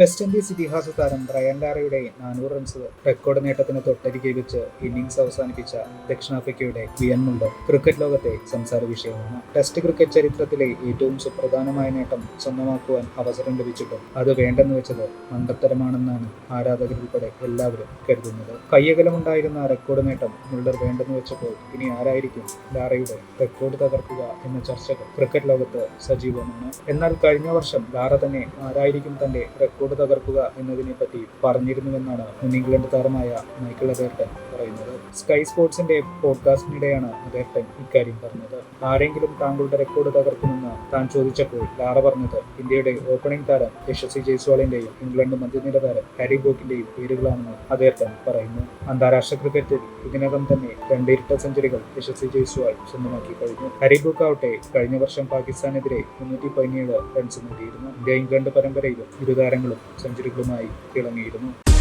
West Indies ഇതിഹാസ താരം Brian ലാറയുടെ നാനൂറ് റൺസ് റെക്കോർഡ് നേട്ടത്തിന് തൊട്ടരികെ വെച്ച് ഇന്നിംഗ്സ് അവസാനിപ്പിച്ച ദക്ഷിണാഫ്രിക്കയുടെ വിയൻമുണ്ട് ക്രിക്കറ്റ് ലോകത്തെ സംസാര വിഷയമാണ്. ടെസ്റ്റ് ക്രിക്കറ്റ് ചരിത്രത്തിലെ ഏറ്റവും സുപ്രധാനമായ നേട്ടം സ്വന്തമാക്കുവാൻ അവസരം ലഭിച്ചിട്ടും അത് വേണ്ടെന്ന് വെച്ചത് മണ്ടത്തരമാണെന്നാണ് ആരാധകരുൾപ്പെടെ എല്ലാവരും കരുതുന്നത്. കയ്യകലമുണ്ടായിരുന്ന റെക്കോർഡ് നേട്ടം മുള്ളർ വേണ്ടെന്ന് വെച്ചപ്പോൾ ഇനി ആരായിരിക്കും ലാറയുടെ റെക്കോർഡ് തകർക്കുക എന്ന ചർച്ചകൾ ക്രിക്കറ്റ് ലോകത്ത് സജീവമാണ്. എന്നാൽ കഴിഞ്ഞ വർഷം ലാറ തന്നെ ആരായിരിക്കും തന്റെ റെക്കോർഡ് തകർക്കുക എന്നതിനെ പറ്റി പറഞ്ഞിരുന്നുവെന്നാണ് ഇംഗ്ലണ്ട് താരമായ മൈക്കിൾ അദേർട്ടൻ പറയുന്നത്. സ്കൈ സ്പോർട്സിന്റെ പോഡ്കാസ്റ്റിനിടെയാണ് അദ്ദേഹത്തെ ഇക്കാര്യം പറഞ്ഞത്. ആരെങ്കിലും താങ്കളുടെ റെക്കോർഡ് തകർക്കുമെന്ന് താൻ ചോദിച്ചപ്പോൾ ലാറ പറഞ്ഞത് ഇന്ത്യയുടെ ഓപ്പണിംഗ് താരം യശസ്വി ജയ്സ്വാളിന്റെയും ഇംഗ്ലണ്ട് മധ്യനിര താരം ഹാരി ബോക്കിന്റെയും പേരുകളാണെന്ന് അദ്ദേഹം പറയുന്നു. അന്താരാഷ്ട്ര ക്രിക്കറ്റിൽ ഇതിനകം തന്നെ രണ്ട് ഇരട്ട സെഞ്ചുറികൾ യശസ്വി ജയ്സ്വാൾ സ്വന്തമാക്കി കഴിഞ്ഞു. ഹാരി ബോക്ക് ആവട്ടെ കഴിഞ്ഞ വർഷം പാകിസ്ഥാനെതിരെ മുന്നൂറ്റി പതിനേഴ് റൺസ് നേടിയിരുന്നു. ഇന്ത്യ ഇംഗ്ലണ്ട് പരമ്പരയിലും ഇരു താരങ്ങളും സെഞ്ചുറികളുമായി തിളങ്ങിയിരുന്നു.